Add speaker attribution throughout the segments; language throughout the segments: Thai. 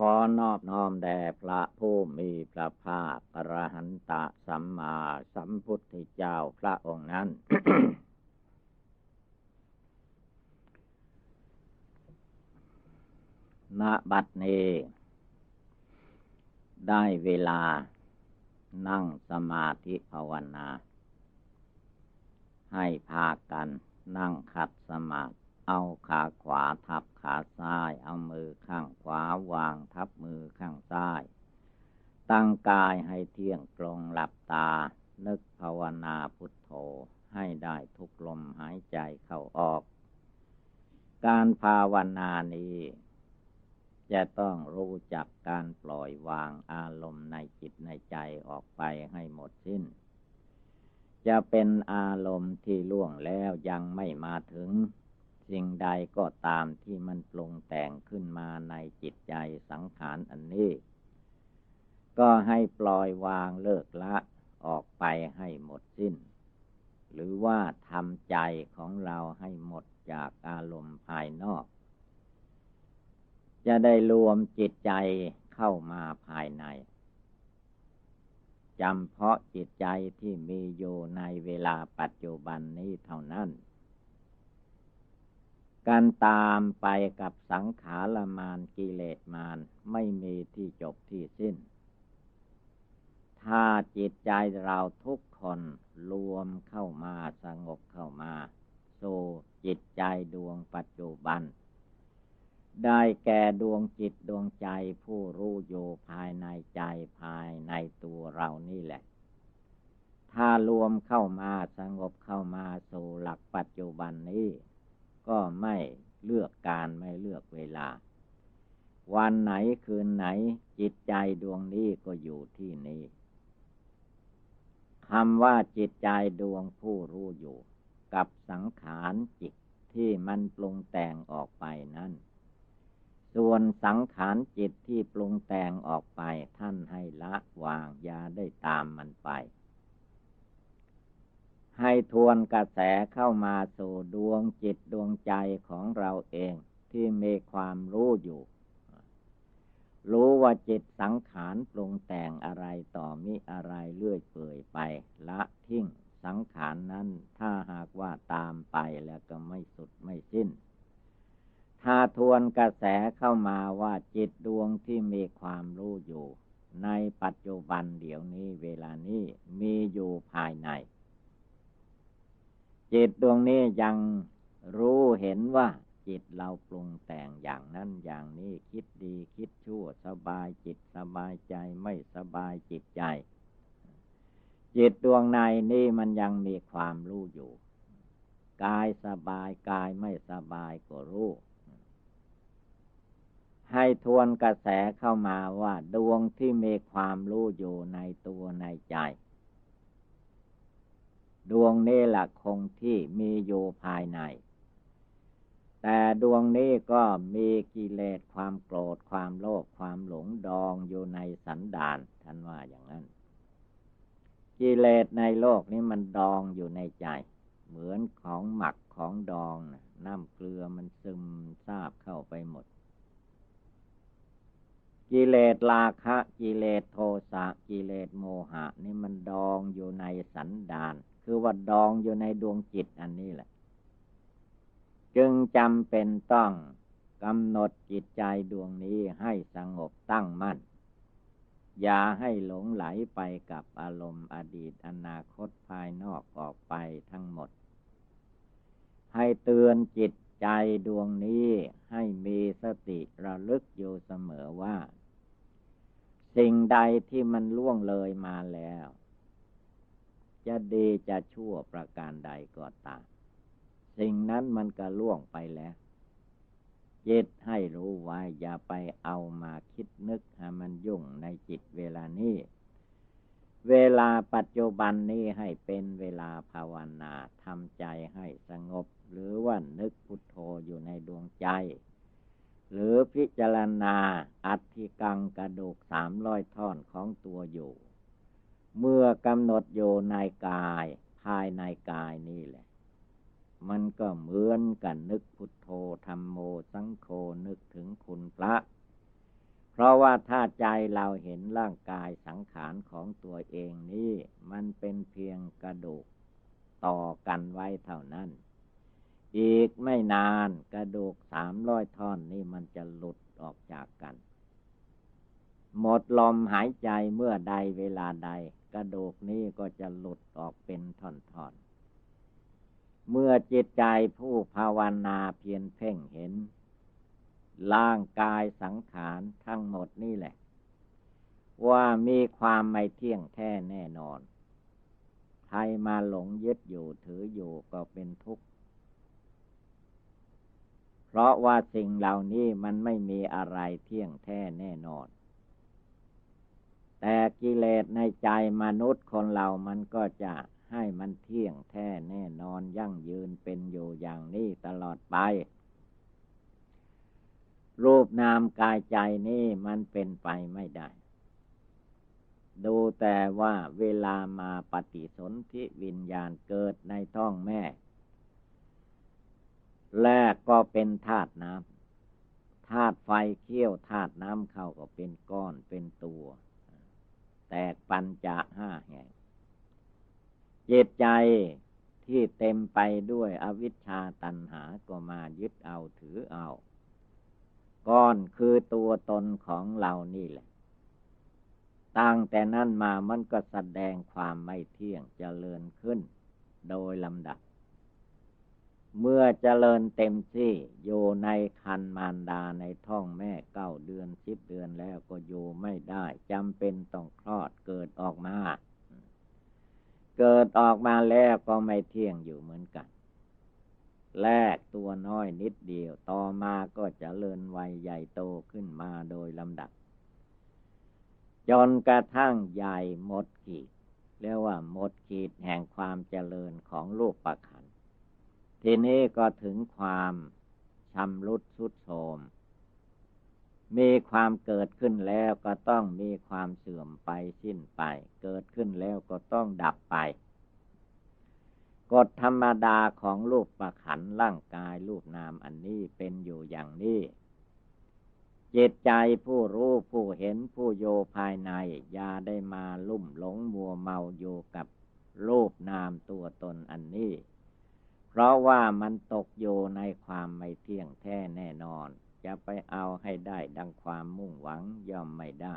Speaker 1: ขอนอบน้อมแด่พระผู้มีพระภาคอรหันตะสัมมาสัมพุทธเจ้าพระองค์นั้น ณ บัดนี้ ได้เวลานั่งสมาธิภาวนา ให้พากันนั่งขัดสมาธิเอาขาขวาทับ ขาซ้าย เอามือข้างขวาวางทับมือข้างซ้าย ตั้งกายให้เที่ยงตรงหลับตา นึกภาวนาพุทโธให้ได้ทุกลมหายใจเข้าออก การภาวนานี้ จะต้องรู้จักการปล่อยวางอารมณ์ในจิตในใจออกไปให้หมดสิ้น จะเป็นอารมณ์ที่ล่วงแล้วยังไม่มาถึง สิ่งใดก็ตามที่มันปรุงแต่งขึ้นมาในจิตใจสังขารอันนี้ ก็ให้ปล่อยวางเลิกละออกไปให้หมดสิ้น หรือว่าทำใจของเราให้หมดจากอารมณ์ภายนอก จะได้รวมจิตใจเข้ามาภายในจำเพาะจิตใจที่มีอยู่ในเวลาปัจจุบันนี้เท่านั้น การตามไปกับสังขารมานกิเลสมานไม่มีที่จบที่สิ้น ถ้าจิตใจเราทุกคนรวมเข้ามาสงบเข้ามาสู่จิตใจดวงปัจจุบัน ได้แก่ดวงจิตดวงใจผู้รู้อยู่ภายในใจภายในตัวเรานี่แหละ ถ้ารวมเข้ามาสงบเข้ามาสู่หลักปัจจุบันนี้ ก็ไม่เลือกการไม่เลือกเวลา วันไหนคืนไหนจิตใจดวงนี้ก็อยู่ที่นี้คำว่าจิตใจดวงผู้รู้อยู่ กับสังขารจิตที่มันปรุงแต่งออกไปนั้น ส่วนสังขารจิตที่ปรุงแต่งออกไปท่านให้ละวางยาได้ตามมันไป ให้ทวนกระแสเข้ามาสู่ดวงจิตดวงใจของเราเองที่มีความรู้อยู่ รู้ว่าจิตสังขารปรุงแต่งอะไรต่อมิอะไรเลื่อยเปื่อยไป ละทิ้งสังขารนนั้น ถ้าหากว่าตามไปแล้วก็ไม่สุดไม่สิ้น ถ้าทวนกระแสเข้ามาว่าจิตดวงที่มีความรู้อยู่ ในปัจจุบันเดี๋ยวนี้เวลานี้มีอยู่ภายใน จิตดวงนี้ยังรู้เห็นว่าจิตเราปรุงแต่งอย่างนั้นอย่างนี้คิดดีคิดชั่วสบายจิตสบายใจไม่สบายจิตใจ จิตดวงในนี่มันยังมีความรู้อยู่ กายสบายกายไม่สบายก็รู้ ให้ทวนกระแสเข้ามาว่าดวงที่มีความรู้อยู่ในตัวในใจ ดวงนี้แหละคงที่มีอยู่ภายใน แต่ดวงนี้ก็มีกิเลสความโกรธความโลภความหลงดองอยู่ในสันดานท่านว่าอย่างนั้น กิเลสในโลกนี้มันดองอยู่ในใจ เหมือนของหมักของดองน้ำเกลือมันซึมซาบเข้าไปหมดกิเลสราคะกิเลสโทสะกิเลสโมหะ นี่มันดองอยู่ในสันดาน คือว่าดองอยู่ในดวงจิตอันนี้แหละ จึงจำเป็นต้องกำหนดจิตใจดวงนี้ให้สงบตั้งมั่น อย่าให้หลงไหลไปกับอารมณ์อดีตอนาคตภายนอกออกไปทั้งหมด ให้เตือนจิตใจดวงนี้ให้มีสติระลึกอยู่เสมอว่า สิ่งใดที่มันล่วงเลยมาแล้ว จะดีจะชั่วประการใดก็ตาม สิ่งนั้นมันก็ล่วงไปแล้วจิตให้รู้ไว้อย่าไปเอามาคิดนึกให้มันยุ่งในจิตเวลานี้ เวลาปัจจุบันนี้ให้เป็นเวลาภาวนาทำใจให้สงบ หรือว่านึกพุทโธอยู่ในดวงใจ หรือพิจารณาอัติกังกระดูกสามร้อยท่อนของตัวอยู่ เมื่อกำหนดอยู่ในกาย ภายในกายนี่แหละ มันก็เหมือนกันนึกพุทโธธรรมโมสังโฆนึกถึงคุณพระ เพราะว่าถ้าใจเราเห็นร่างกายสังขารของตัวเองนี่มันเป็นเพียงกระดูกต่อกันไว้เท่านั้น อีกไม่นานกระดูกสามร้อยท่อนนี่มันจะหลุดออกจากกันหมดลมหายใจเมื่อใดเวลาใด ระดูกนี้ก็จะหลุดออกเป็นท่อนๆ เมื่อจิตใจผู้ภาวนาเพียรเพ่งเห็น ร่างกายสังขารทั้งหมดนี่แหละ ว่ามีความไม่เที่ยงแท้แน่นอน ใครมาหลงยึดอยู่ถืออยู่ก็เป็นทุกข์เพราะว่าสิ่งเหล่านี้มันไม่มีอะไรเที่ยงแท้แน่นอน แต่กิเลสในใจมนุษย์คนเรามันก็จะให้มันเที่ยงแท้แน่นอนยั่งยืนเป็นอยู่อย่างนี้ตลอดไป รูปนามกายใจนี่มันเป็นไปไม่ได้ ดูแต่ว่าเวลามาปฏิสนธิวิญญาณเกิดในท้องแม่ แรกก็เป็นธาตุน้ำธาตุไฟเขี้ยวธาตุน้ำเข้าก็เป็นก้อนเป็นตัว แตกปัญจะห้าแห่งจิตใจที่เต็มไปด้วยอวิชชาตันหาก็มายึดเอาถือเอา ก้อนคือตัวตนของเรานี่แหละ ตั้งแต่นั้นมามันก็แสดงความไม่เที่ยงเจริญขึ้นโดยลำดับ เมื่อเจริญเต็มที่อยู่ในคันมารดาในท้องแม่เก้าเดือนสิบเดือนแล้วก็อยู่ไม่ได้จำเป็นต้องคลอดเกิดออกมา เกิดออกมาแล้วก็ไม่เที่ยงอยู่เหมือนกัน แรกตัวน้อยนิดเดียวต่อมาก็จะเลินวัยใหญ่โตขึ้นมาโดยลำดับ จนกระทั่งใหญ่หมดขีดเรียกว่าหมดขีดแห่งความเจริญของรูปประคั ทีนี้ก็ถึงความชำรุดสุดโทมมีความเกิดขึ้นแล้วก็ต้องมีความเสื่อมไปสิ้นไป เกิดขึ้นแล้วก็ต้องดับไป กฎธรรมดาของรูปประขันร่างกายรูปนามอันนี้เป็นอยู่อย่างนี้จิตใจผู้รู้ผู้เห็นผู้โยภายใน อย่าได้มาลุ่มหลงมัวเมาอยู่กับรูปนามตัวตนอันนี้ เพราะว่ามันตกอยู่ในความไม่เที่ยงแท้แน่นอน จะไปเอาให้ได้ดังความมุ่งหวังย่อมไม่ได้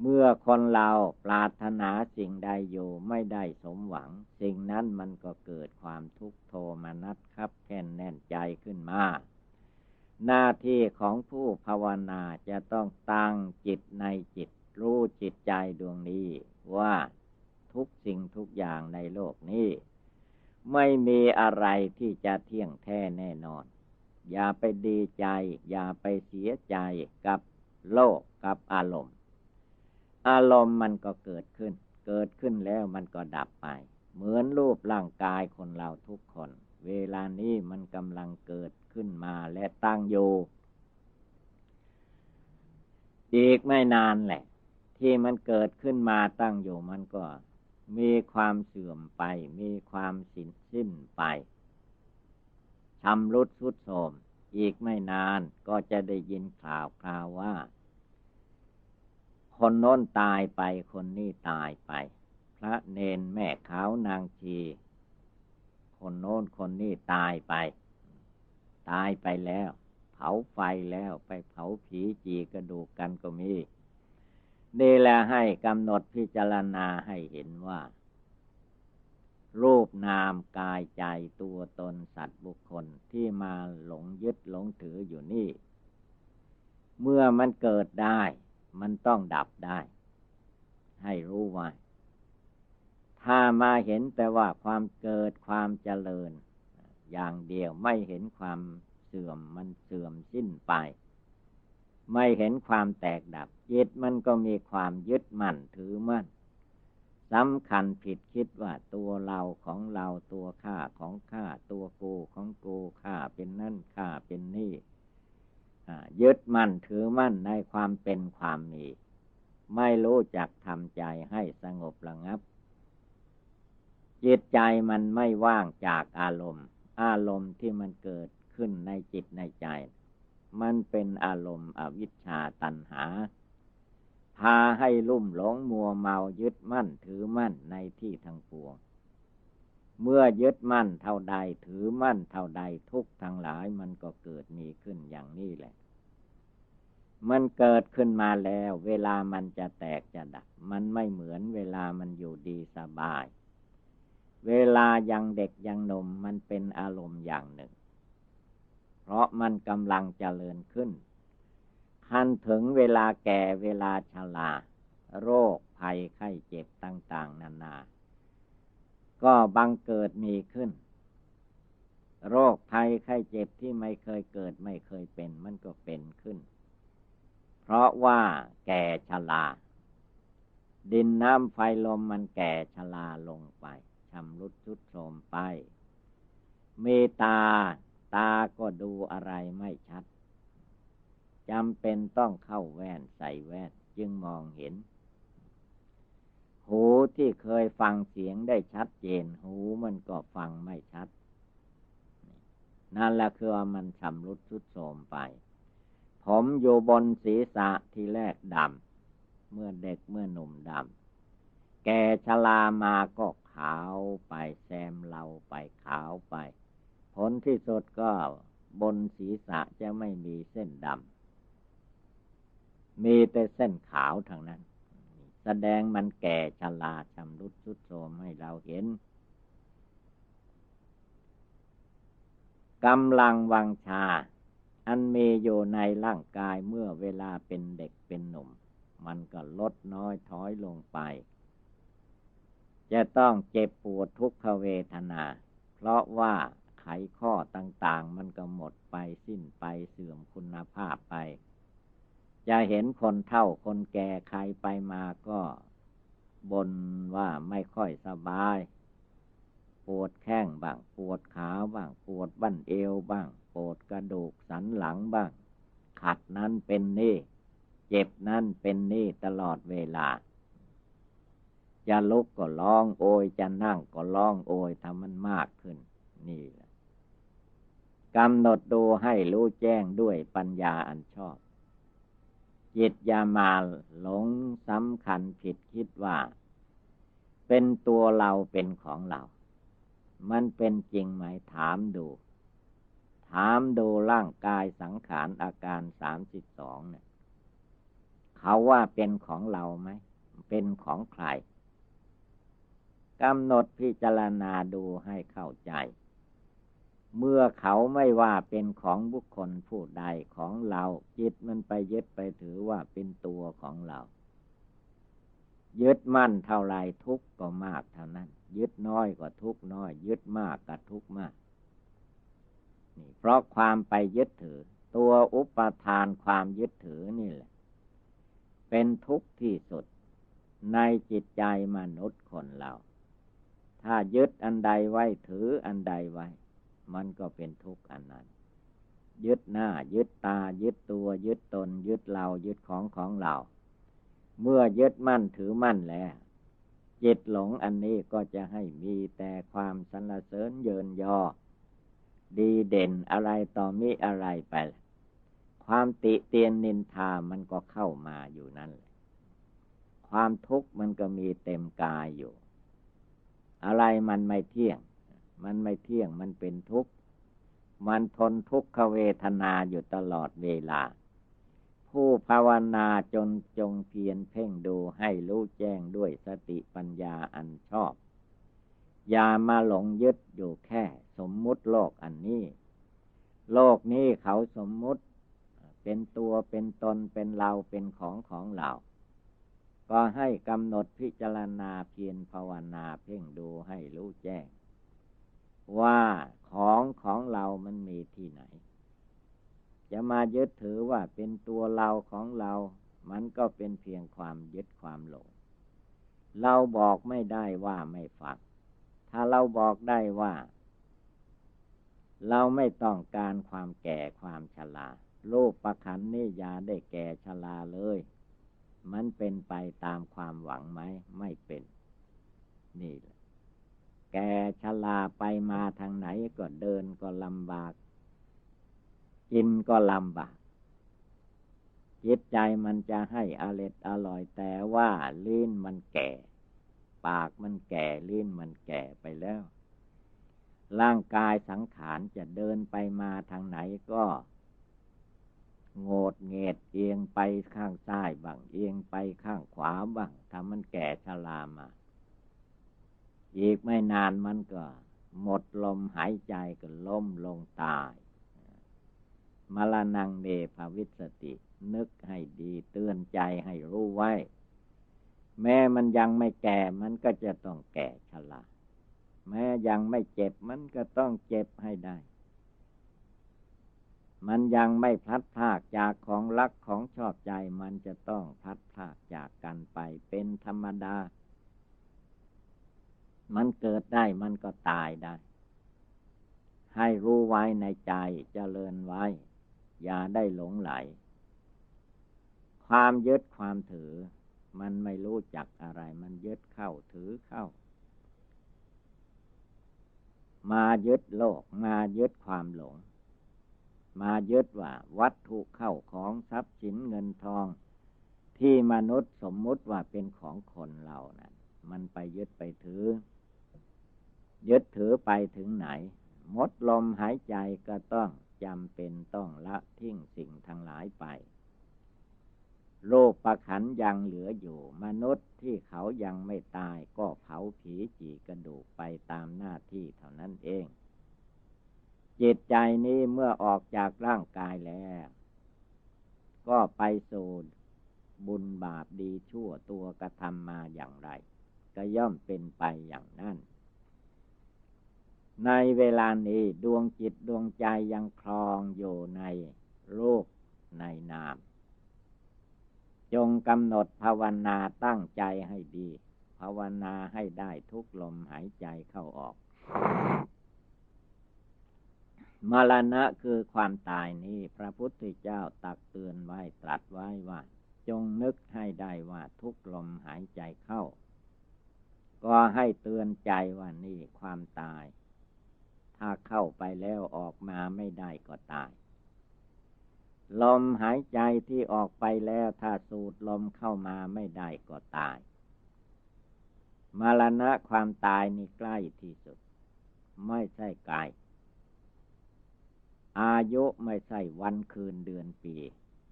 Speaker 1: เมื่อคนเราปรารถนาสิ่งใดอยู่ไม่ได้สมหวัง สิ่งนั้นมันก็เกิดความทุกข์โทมนัสครับแค่นแน่นใจขึ้นมาหน้าที่ของผู้ภาวนาจะต้องตั้งจิตในจิต รู้จิตใจดวงนี้ว่าทุกสิ่งทุกอย่างในโลกนี้ ไม่มีอะไรที่จะเที่ยงแท้แน่นอน อย่าไปดีใจ อย่าไปเสียใจกับโลกกับอารมณ์ อารมณ์มันก็เกิดขึ้น เกิดขึ้นแล้วมันก็ดับไป เหมือนรูปร่างกายคนเราทุกคน เวลานี้มันกำลังเกิดขึ้นมาและตั้งอยู่อีกไม่นานแหละ ที่มันเกิดขึ้นมาตั้งอยู่มันก็ มีความเสื่อมไป มีความสิ้นสิ้นไปชำรุดสุดโทมอีกไม่นานก็จะได้ยินข่าวคราวว่า คนโน้นตายไปคนนี้ตายไป พระเนนแม่ขาวนางชี คนโน้นคนนี้ตายไป ตายไปแล้ว เผาไฟแล้วไปเผาผีจีกระดูกกันก็มี นี่แหละให้กำหนดพิจารณาให้เห็นว่า รูปนามกายใจตัวตนสัตว์บุคคลที่มาหลงยึดหลงถืออยู่นี่ เมื่อมันเกิดได้ มันต้องดับได้ ให้รู้ไว้ถ้ามาเห็นแต่ว่าความเกิดความเจริญ อย่างเดียวไม่เห็นความเสื่อมมันเสื่อมสิ้นไป ไม่เห็นความแตกดับ จิตมันก็มีความยึดมั่นถือมั่นสำคัญผิดคิดว่าตัวเราของเราตัวข้าของข้าตัวกูของกูข้าเป็นนั่นข้าเป็นนี่ยึดมั่นถือมั่นในความเป็นความมี ไม่รู้จักทำใจให้สงบระงับ จิตใจมันไม่ว่างจากอารมณ์ อารมณ์ที่มันเกิดขึ้นในจิตในใจ มันเป็นอารมณ์อวิชชาตันหา พาให้ลุ่มหลงมัวเมายึดมั่นถือมั่นในที่ทั้งปวง เมื่อยึดมั่นเท่าใดถือมั่นเท่าใดทุกทั้งหลายมันก็เกิดมีขึ้นอย่างนี้แหละ มันเกิดขึ้นมาแล้ว เวลามันจะแตกจะดับ มันไม่เหมือนเวลามันอยู่ดีสบาย เวลายังเด็กยังนมมันเป็นอารมณ์อย่างหนึ่ง เพราะมันกำลังเจริญขึ้น คันถึงเวลาแก่เวลาชราโรคภัยไข้เจ็บต่าง ๆ นานา ก็บังเกิดมีขึ้น โรคภัยไข้เจ็บที่ไม่เคยเกิดไม่เคยเป็น มันก็เป็นขึ้น เพราะว่าแก่ชราดินน้ำไฟลมมันแก่ชราลงไปชำรุดชุดโทรมไป เมตาตาก็ดูอะไรไม่ชัด จำเป็นต้องเข้าแว่นใส่แว่นจึงมองเห็น หูที่เคยฟังเสียงได้ชัดเจน หูมันก็ฟังไม่ชัด นั่นแหละคือมันชำรุดทุดโทรมไป ผมอยู่บนศีรษะที่แรกดำเมื่อเด็กเมื่อหนุ่มดำแกชลามาก็ขาวไปแซมเราไปขาวไป ผลที่สุดก็บนศีรษะจะไม่มีเส้นดำ มีแต่เส้นขาวทางนั้น แสดงมันแก่ชราชำรุดสุดโทรมให้เราเห็นกำลังวังชา อันมีอยู่ในร่างกายเมื่อเวลาเป็นเด็กเป็นหนุ่ม มันก็ลดน้อยถอยลงไป จะต้องเจ็บปวดทุกขเวทนา เพราะว่าไขข้อต่างๆ มันก็หมดไปสิ้นไปเสื่อมคุณภาพไป จะเห็นคนเท่าคนแก่ใครไปมาก็บนว่าไม่ค่อยสบาย ปวดแข้งบ้าง ปวดขาบ้าง ปวดบั้นเอวบ้าง ปวดกระดูกสันหลังบ้าง ขัดนั้นเป็นนี่เจ็บนั้นเป็นนี่ตลอดเวลา จะลุกก็ร้องโอยจะนั่งก็ร้องโอยทำมันมากขึ้น นี่แหละกำหนดดูให้รู้แจ้งด้วยปัญญาอันชอบ จิตยามาหลงสำคัญผิดคิดว่า เป็นตัวเราเป็นของเรา มันเป็นจริงไหมถามดู ถามดูร่างกายสังขารอาการสามสิบสองเนี่ยเขาว่าเป็นของเราไหม เป็นของใครกำหนดพิจารณาดูให้เข้าใจ เมื่อเขาไม่ว่าเป็นของบุคคลผู้ใดของเรา จิตมันไปยึดไปถือว่าเป็นตัวของเรา ยึดมั่นเท่าไรทุกก็มากเท่านั้น ยึดน้อยก็ทุกน้อย ยึดมากก็ทุกมากนี่เพราะความไปยึดถือ ตัวอุปทานความยึดถือนี่แหละ เป็นทุกข์ที่สุดในจิตใจมนุษย์คนเรา ถ้ายึดอันใดไว้ถืออันใดไว้ มันก็เป็นทุกข์อันนั้น ยึดหน้า ยึดตา ยึดตัว ยึดตน ยึดเรายึดของของเรา เมื่อยึดมั่นถือมั่นแล้วจิตหลงอันนี้ก็จะให้มีแต่ความสรรเสริญเยินยอ ดีเด่นอะไรต่อมีอะไรไป ความติเตียนนินทามันก็เข้ามาอยู่นั่นแหละความทุกข์มันก็มีเต็มกายอยู่ อะไรมันไม่เที่ยง มันไม่เที่ยงมันเป็นทุกข์ มันทนทุกขเวทนาอยู่ตลอดเวลา ผู้ภาวนาจนจงเพียรเพ่งดูให้รู้แจ้งด้วยสติปัญญาอันชอบ อย่ามาหลงยึดอยู่แค่ สมมุติโลกอันนี้ โลกนี้เขาสมมุติ เป็นตัวเป็นตนเป็นเราเป็นของของเราก็ให้กำหนดพิจารณาเพียรภาวนาเพ่งดูให้รู้แจ้ง ว่าของของเรามันมีที่ไหน จะมายึดถือว่าเป็นตัวเราของเรา มันก็เป็นเพียงความยึดความหลง เราบอกไม่ได้ว่าไม่ฟัง ถ้าเราบอกได้ว่า เราไม่ต้องการความแก่ความชรารูปประคันนี่ยาได้แก่ชราเลย มันเป็นไปตามความหวังไหม ไม่เป็น นี่แหละ แก่ชราไปมาทางไหนก็เดินก็ลำบาก กินก็ลำบากจิตใจมันจะให้อร็ดอร่อยแต่ว่าลิ้นมันแก่ ปากมันแก่ลิ้นมันแก่ไปแล้ว ร่างกายสังขารจะเดินไปมาทางไหนก็โงดเงดเอียงไปข้างซ้ายบ้างเอียงไปข้างขวาบ้างถ้ามันแก่ชรามา อีกไม่นานมันก็ หมดลมหายใจก็ล้มลงตายมรณงเดภวิสติ นึกให้ดีเตือนใจให้รู้ไว้ แม้มันยังไม่แก่มันก็จะต้องแก่ชราแม้ยังไม่เจ็บมันก็ต้องเจ็บให้ได้ มันยังไม่พลัดพากจากของรักของชอบใจมันจะต้องพลัดพากจากกันไปเป็นธรรมดา มันเกิดได้มันก็ตายได้ ให้รู้ไว้ในใจเจริญไว้ อย่าได้หลงไหล ความยึดความถือ มันไม่รู้จักอะไร มันยึดเข้าถือเข้า มายึดโลก มายึดความหลง มายึดว่า วัตถุเข้าของทรัพย์สินเงินทอง ที่มนุษย์สมมุติว่าเป็นของคนเรานะ่ะมันไปยึดไปถือ ยึดถือไปถึงไหนมดลมหายใจก็ต้องจำเป็นต้องละทิ้งสิ่งทั้งหลายไปโลกประขันยังเหลืออยู่ มนุษย์ที่เขายังไม่ตายก็เผาผีจีกระดูกไปตามหน้าที่เท่านั้นเอง จิตใจนี้เมื่อออกจากร่างกายแล้ว ก็ไปสู่บุญบาปดีชั่วตัวกระทำมาอย่างไร ก็ย่อมเป็นไปอย่างนั้น ในเวลานี้ดวงจิตดวงใจยังคลองอยู่ในรูปในนาม จงกำหนดภาวนาตั้งใจให้ดี ภาวนาให้ได้ทุกลมหายใจเข้าออก มรณะคือความตายนี้พระพุทธเจ้าตักเตือนไว้ตรัสไว้ว่า จงนึกให้ได้ว่าทุกลมหายใจเข้า ก็ให้เตือนใจว่านี่ความตาย ถ้าเข้าไปแล้วออกมาไม่ได้ก็ตาย ลมหายใจที่ออกไปแล้วถ้าสูดลมเข้ามาไม่ได้ก็ตาย มรณะความตายนี่ใกล้ที่สุด ไม่ใช่ไกลอายุไม่ใช่วันคืนเดือนปี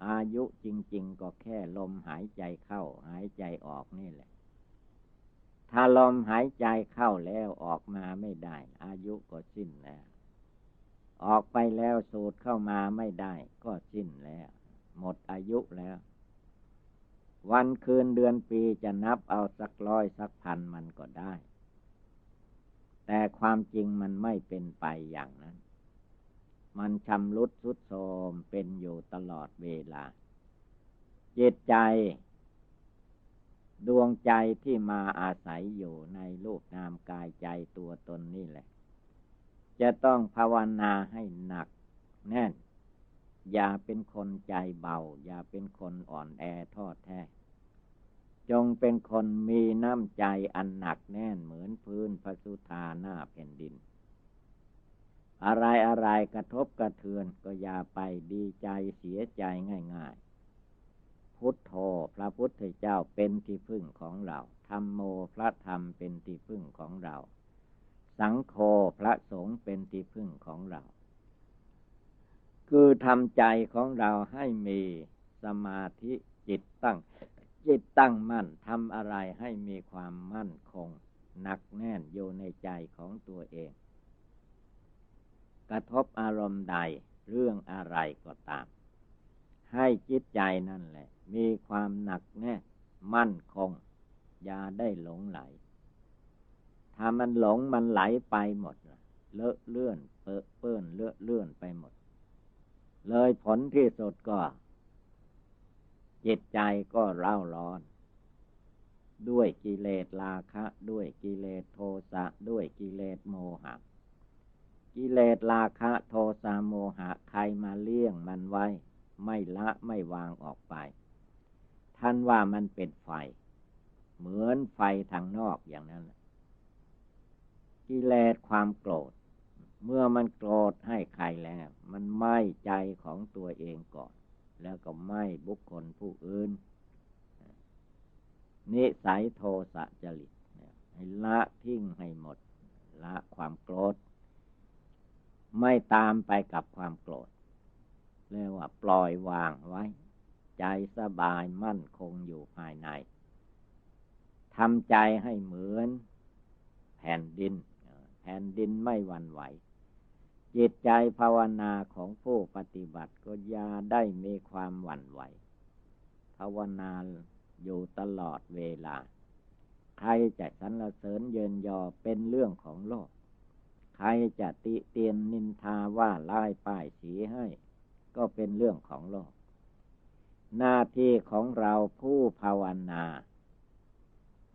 Speaker 1: อายุจริง ๆ ก็แค่ลมหายใจเข้า หายใจออกนี่แหละ ถ้าลมหายใจเข้าแล้วออกมาไม่ได้ อายุก็สิ้นแล้ว ออกไปแล้วสูดเข้ามาไม่ได้ ก็สิ้นแล้ว หมดอายุแล้ว วันคืนเดือนปีจะนับเอาสักร้อยสักพันมันก็ได้ แต่ความจริงมันไม่เป็นไปอย่างนั้น มันชำรุดสุดโทมเป็นอยู่ตลอดเวลาจิตใจ ดวงใจที่มาอาศัยอยู่ในรูปนามกายใจตัวตนนี่แหละ จะต้องภาวนาให้หนักแน่น อย่าเป็นคนใจเบา อย่าเป็นคนอ่อนแอทอดแท้ จงเป็นคนมีน้ำใจอันหนักแน่นเหมือนพื้นพระสุธาหน้าแผ่นดิน อะไรอะไรกระทบกระเทือนก็อย่าไปดีใจเสียใจง่าย พุทโธพระพุทธเจ้าเป็นที่พึ่งของเราธรรมโมพระธรรมเป็นที่พึ่งของเรา สังโฆพระสงฆ์เป็นที่พึ่งของเรา คือทำใจของเราให้มีสมาธิจิตตั้ง จิตตั้งมั่นทำอะไรให้มีความมั่นคงหนักแน่นอยู่ในใจของตัวเอง กระทบอารมณ์ใดเรื่องอะไรก็ตาม ให้จิตใจนั่นแหละ มีความหนักแน่มั่นคง อย่าได้หลงไหล ถ้ามันหลงมันไหลไปหมดเลอะเลื่อนเปื้อเปื้อนเลอะเลื่อนไปหมด เลยผลที่สุดก็ จิตใจก็เร่าร้อน ด้วยกิเลสราคะ ด้วยกิเลสโทสะ ด้วยกิเลสโมหะ กิเลสราคะ โทสะโมหะ ใครมาเลี้ยงมันไว้ ไม่ละไม่วางออกไป ท่านว่ามันเป็นไฟ เหมือนไฟทางนอกอย่างนั้นกิเลสความโกรธ เมื่อมันโกรธให้ใครแล้ว มันไหม้ใจของตัวเองก่อน แล้วก็ไหม้บุคคลผู้อื่นนิสัยโทสะจริตให้ละทิ้งให้หมด ละความโกรธ ไม่ตามไปกับความโกรธ เรียกว่าปล่อยวางไว้ ใจสบายมั่นคงอยู่ภายในทำใจให้เหมือน แผ่นดิน แผ่นดินไม่หวั่นไหว จิตใจภาวนาของผู้ปฏิบัติก็ยาได้มีความหวั่นไหว ภาวนาอยู่ตลอดเวลา ใครจะสรรเสริญเยินยอเป็นเรื่องของโลก ใครจะติเตียนนินทาว่าไล่ป้ายสีให้ ก็เป็นเรื่องของโลก หน้าที่ของเราผู้ภาวนา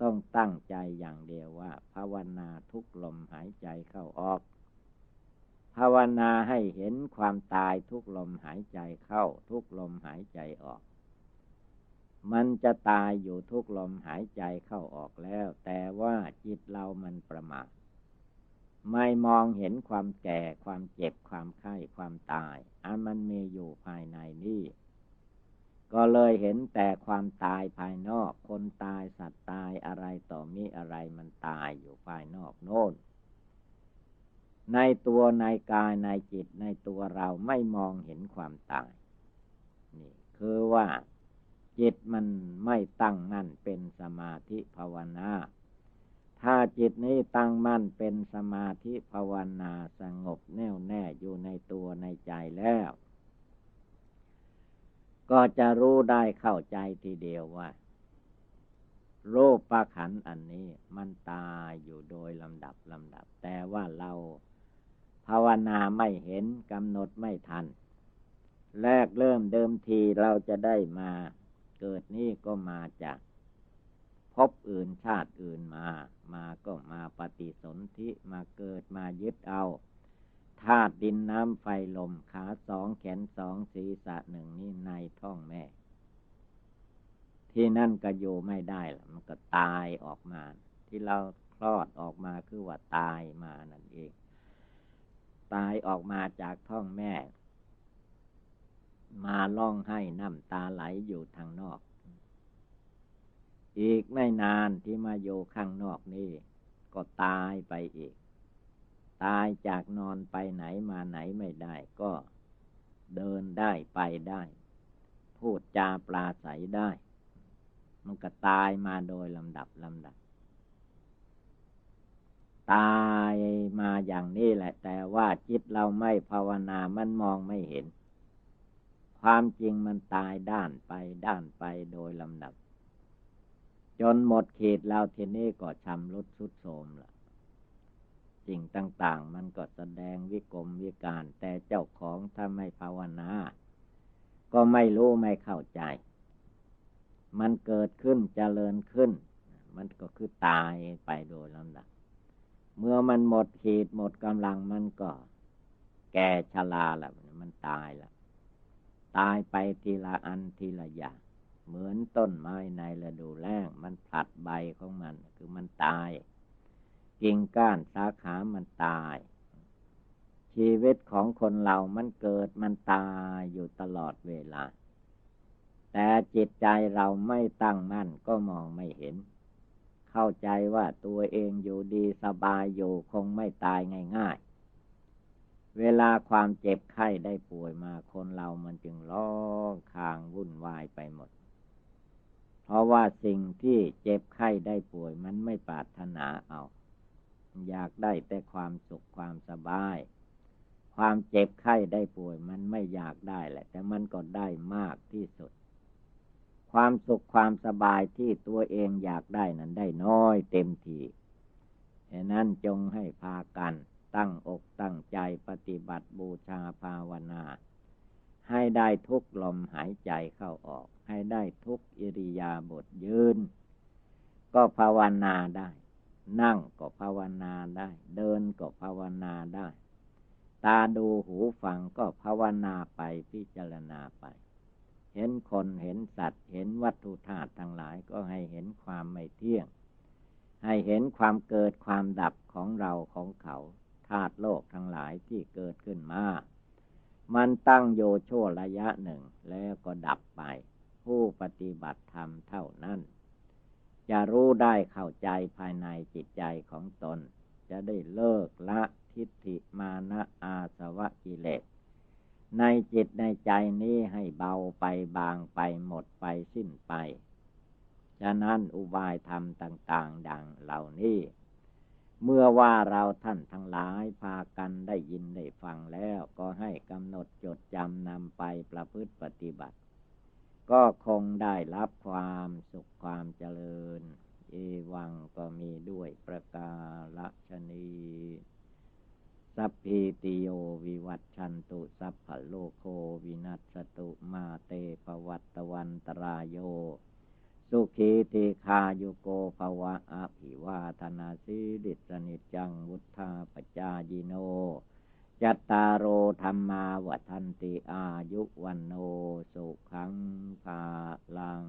Speaker 1: ต้องตั้งใจอย่างเดียวว่า ภาวนาทุกลมหายใจเข้าออก ภาวนาให้เห็นความตายทุกลมหายใจเข้า ทุกลมหายใจออกมันจะตายอยู่ทุกลมหายใจเข้าออกแล้ว แต่ว่าจิตเรามันประมาท ไม่มองเห็นความแก่ความเจ็บความไข้ความตาย อันมันมีอยู่ภายในนี่ ก็เลยเห็นแต่ความตายภายนอก คนตายสัตว์ตายอะไรต่อมีอะไรมันตายอยู่ภายนอกโน้นในตัวในกายในจิตในตัวเราไม่มองเห็นความตาย นี่ คือว่าจิตมันไม่ตั้งมั่นเป็นสมาธิภาวนา ถ้าจิตนี้ตั้งมั่นเป็นสมาธิภาวนาสงบแน่วแน่อยู่ในตัวในใจแล้ว ก็จะรู้ได้เข้าใจทีเดียวว่า โรคประขันอันนี้มันตายอยู่โดยลำดับลำดับ แต่ว่าเราภาวนาไม่เห็นกำหนดไม่ทัน แรกเริ่มเดิมทีเราจะได้มาเกิดนี่ก็มาจาก พบอื่นชาติอื่นมา มาก็มาปฏิสนธิมาเกิดมายึดเอาธาตุดินน้ำไฟลมขาสองแขนสองศีรษะหนึ่งนี่ในท้องแม่ ที่นั่นก็อยู่ไม่ได้ละมันก็ตายออกมา ที่เราคลอดออกมาคือว่าตายมานั่นเอง ตายออกมาจากท้องแม่ มาล่องให้น้ำตาไหลอยู่ทางนอก อีกไม่นานที่มาโยข้างนอกนี่ก็ตายไปอีก ตายจากนอนไปไหนมาไหนไม่ได้ก็เดินได้ไปได้ พูดจาปลาใสได้ มันก็ตายมาโดยลำดับลำดับ ตายมาอย่างนี้แหละ แต่ว่าจิตเราไม่ภาวนามันมองไม่เห็น ความจริงมันตายด้านไปด้านไปโดยลำดับ จนหมดเขตแล้วทีนี้ก็ชำรุดสุดโทมละสิ่งต่าง ๆ มันก็แสดงวิกรมวิการ แต่เจ้าของถ้าไม่ภาวนา ก็ไม่รู้ไม่เข้าใจ มันเกิดขึ้นเจริญขึ้น มันก็คือตายไปโดยลำดับ เมื่อมันหมดขีดหมดกำลังมันก็แก่ชราละมันตายละตายไปทีละอันทีละอย่าง เหมือนต้นไม้ในฤดูแล้งมันผลัดใบของมัน คือมันตาย กิ่งก้านสาขามันตาย ชีวิตของคนเรามันเกิดมันตายอยู่ตลอดเวลา แต่จิตใจเราไม่ตั้งมั่นก็มองไม่เห็น เข้าใจว่าตัวเองอยู่ดีสบายอยู่คงไม่ตายง่าย ๆ เวลาความเจ็บไข้ได้ป่วยมาคนเรามันจึงร้องคางวุ่นวายไปหมด เพราะว่าสิ่งที่เจ็บไข้ได้ป่วยมันไม่ปรารถนาเอา อยากได้แต่ความสุขความสบาย ความเจ็บไข้ได้ป่วยมันไม่อยากได้แหละ แต่มันก็ได้มากที่สุด ความสุขความสบายที่ตัวเองอยากได้นั้นได้น้อยเต็มทีฉะนั้นจงให้พากันตั้งอกตั้งใจปฏิบัติบูชาภาวนา ให้ได้ทุกลมหายใจเข้าออก ให้ได้ทุกอิริยาบถยืน ก็ภาวนาได้ นั่งก็ภาวนาได้ เดินก็ภาวนาได้ ตาดูหูฟังก็ภาวนาไปพิจารณาไป เห็นคนเห็นสัตว์ เห็นวัตถุธาตุทั้งหลายก็ให้เห็นความไม่เที่ยง ให้เห็นความเกิดความดับของเราของเขาธาตุโลกทั้งหลายที่เกิดขึ้นมา มันตั้งโยโชระยะหนึ่งแล้วก็ดับไป ผู้ปฏิบัติธรรมเท่านั้น จะรู้ได้เข้าใจภายในจิตใจของตน จะได้เลิกละทิฏฐิมานะอาสวะกิเลสในจิตในใจนี้ให้เบาไปบางไปหมดไปสิ้นไป ฉะนั้นอุบายธรรมต่าง ๆ ดังเหล่านี้ เมื่อว่าเราท่านทั้งหลายพากันได้ยินได้ฟังแล้วก็ให้กำหนดจดจำนำไปประพฤติปฏิบัติ ก็คงได้รับความสุขความเจริญ เอวังก็มีด้วยประกาศชนีสัพพิติโยวิวัตชันตุสัพพโลโควินัสตุมาเตปวัตตวันตรายโย สุขีติคาโยโกภวะอภิวาธนาสิริสนิจังวุธาปจายิโนจัตตารโอธรรมาวัฒนติอายุวันโนสุขังภาลัง